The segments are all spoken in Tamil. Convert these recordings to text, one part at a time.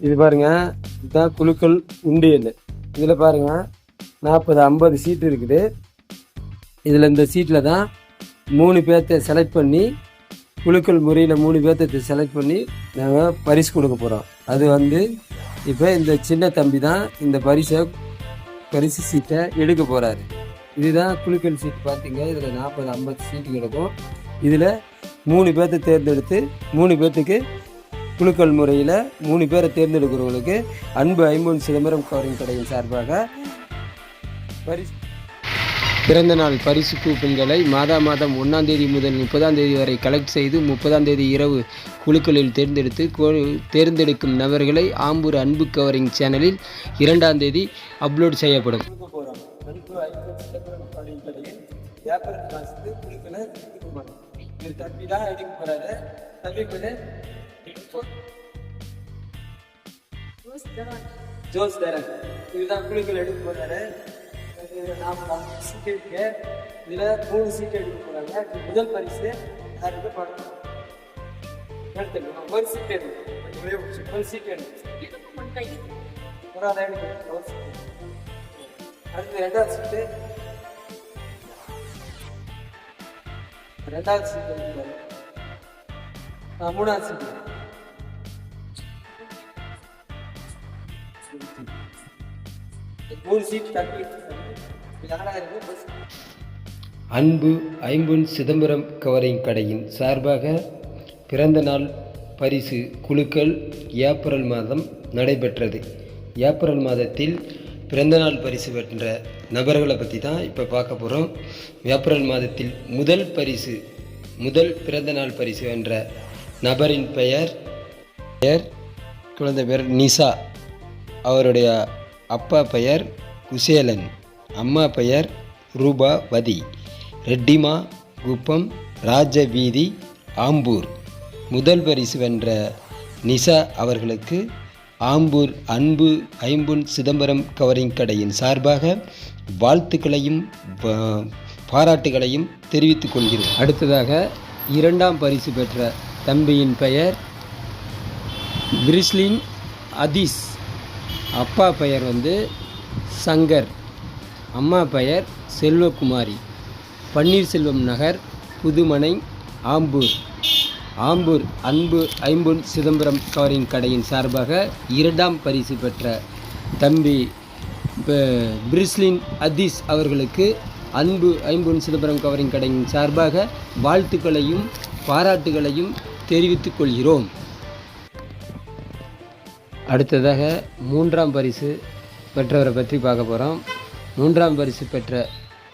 இது பாருங்க இதுதான் குழுக்கள் உண்டியல் இதில் பாருங்க நாற்பது ஐம்பது சீட் இருக்குது. இதில் இந்த சீட்டில் தான் மூணு பேர்த்த செலக்ட் பண்ணி குழுக்கள் முறையில் மூணு பேர்த்த செலக்ட் பண்ணி நாங்கள் பரிசு கொடுக்க போகிறோம் அது வந்து இப்போ இந்த சின்ன தம்பி தான் இந்த பரிசை பரிசு சீட்டை எடுக்க போகிறாரு இதுதான் குழுக்கள் சீட் பார்த்தீங்க இதில் நாற்பது ஐம்பது சீட்டு கிடக்கும். இதில் மூணு பேர்த்த தேர்ந்தெடுத்து மூணு பேர்த்துக்கு குழுக்கள் முறையில் மூணு பேரை தேர்ந்தெடுக்கிறவங்களுக்கு அன்பு ஐம்பொன் சிதம்பரம் கவரிங் கடையின் சார்பாக பரிசு. பிறந்த நாள் பரிசு கூப்பன்களை மாதா மாதம் ஒன்றாம் தேதி முதல் முப்பதாம் தேதி வரை கலெக்ட் செய்து முப்பதாம் தேதி இரவு குழுக்களில் தேர்ந்தெடுத்து தேர்ந்தெடுக்கும் நபர்களை ஆம்பூர் அன்பு கவரிங் சேனலில் இரண்டாம் தேதி அப்லோட் செய்யப்படும். தம்பி ஜோஸ் தரன் இதுதான் குழுக்கள் எடுக்க போறாரு. நாம சீட் இருக்கு இதுல மூணு சீட் எடுக்க போறாங்க. முதல் பரிசு. யாருக்கு பணம் எடுத்துக்கணும் ஒரு சீட் எடுக்கணும் ஒரு சீட் எடுக்கணும் ஒரு ஆள் எடுக்கணும் ஒரு seat. அடுத்து ரெண்டாவது சீட்டு ரெண்டாவது சீட் எடுக்கிறாரு ஆ, மூணாவது சீட்டு மூணு சீட் தள்ளி பஸ். அன்பு ஐம்பொன் சிதம்பரம் கவரிங் கடையின் சார்பாக பிறந்த நாள் பரிசு குழுக்கள் ஏப்ரல் மாதம் நடைபெற்றது. ஏப்ரல் மாதத்தில் பிறந்தநாள் பரிசு பெற்ற நபர்களை பற்றி தான் இப்போ பார்க்க போகிறோம் ஏப்ரல் மாதத்தில் முதல் பரிசு முதல் பிறந்தநாள் பரிசு வென்ற நபரின் பெயர் பெயர் குழந்தை பேர் நிசா. அவருடைய அப்பா பெயர் குசேலன் அம்மா பெயர் ரூபாவதி ரெட்டிமா குப்பம் ராஜவீதி ஆம்பூர். முதல் பரிசு வென்ற நிசா அவர்களுக்கு ஆம்பூர் அன்பு ஐம்பொன் சிதம்பரம் கவரிங் கடையின் சார்பாக வாழ்த்துக்களையும் பாராட்டுகளையும் தெரிவித்துக் கொள்கிறோம் அடுத்ததாக இரண்டாம் பரிசு பெற்ற தம்பியின் பெயர் பிரிஸ்லின் அதீஸ். அப்பா பெயர் வந்து சங்கர். அம்மா பெயர் செல்வகுமாரி. பன்னீர்செல்வம் நகர் புதுமனை ஆம்பூர். ஆம்பூர் அன்பு ஐம்பொன் சிதம்பரம் கவரிங் கடையின் சார்பாக இரண்டாம் பரிசு பெற்ற தம்பி பிரிஸ்லின் அதீஸ் அவர்களுக்கு அன்பு ஐம்பொன் சிதம்பரம் கவரிங் கடையின் சார்பாக வாழ்த்துக்களையும் பாராட்டுகளையும் தெரிவித்துக் கொள்கிறோம். அடுத்ததாக மூன்றாம் பரிசு பெற்றவரை பற்றி பார்க்க போகிறோம் மூன்றாம் பரிசு பெற்ற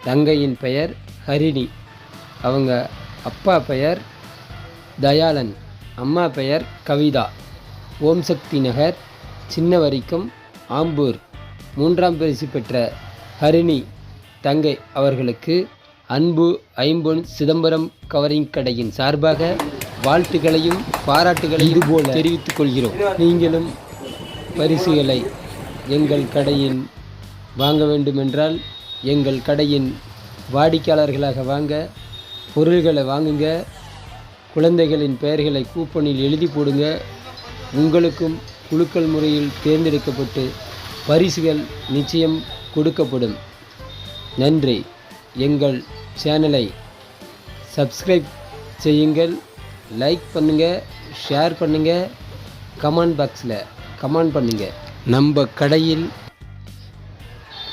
தங்கையின் பெயர் ஹரிணி. அவங்க அப்பா பெயர் தயாளன் அம்மா பெயர் கவிதா. ஓம் சக்தி நகர் சின்னவரிக்கம் ஆம்பூர். மூன்றாம் பரிசு பெற்ற ஹரிணி தங்கை அவர்களுக்கு அன்பு ஐம்பொன் சிதம்பரம் கவரிங் கடையின் சார்பாக வாழ்த்துக்களையும் பாராட்டுகளையும் இதுபோல தெரிவித்துக் கொள்கிறோம். நீங்களும் பரிசுகளை எங்கள் கடையில் வாங்க வேண்டுமென்றால் எங்கள் கடையின் வாடிக்கையாளர்களாக வாங்க பொருள்களை வாங்குங்க குழந்தைகளின் பெயர்களை கூப்பனில் எழுதி போடுங்க. உங்களுக்கும் குழுக்கள் முறையில் தேர்ந்தெடுக்கப்பட்டு பரிசுகள் நிச்சயம் கொடுக்கப்படும். நன்றி. எங்கள் சேனலை சப்ஸ்கிரைப் செய்யுங்கள் லைக் பண்ணுங்கள் ஷேர் பண்ணுங்கள் கமெண்ட் பாக்ஸில் கமெண்ட் பண்ணுங்கள் நம்ம கடையில்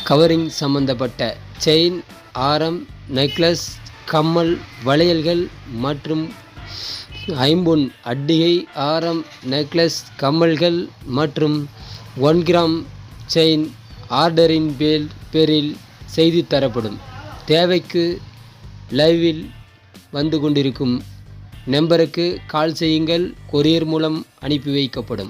கவரிங் சம்பந்தப்பட்ட செயின் ஆரம் நெக்லஸ் கம்மல் வளையல்கள் மற்றும் ஐம்பொன் அட்டிகை ஆரம் நெக்லஸ் கம்மல்கள் மற்றும் ஒன் கிராம் செயின் ஆர்டரின் பேர் பேரில் செய்து தரப்படும். தேவைக்கு லைவில் வந்து கொண்டிருக்கும் நம்பருக்கு கால் செய்யுங்கள். கொரியர் மூலம் அனுப்பி வைக்கப்படும்.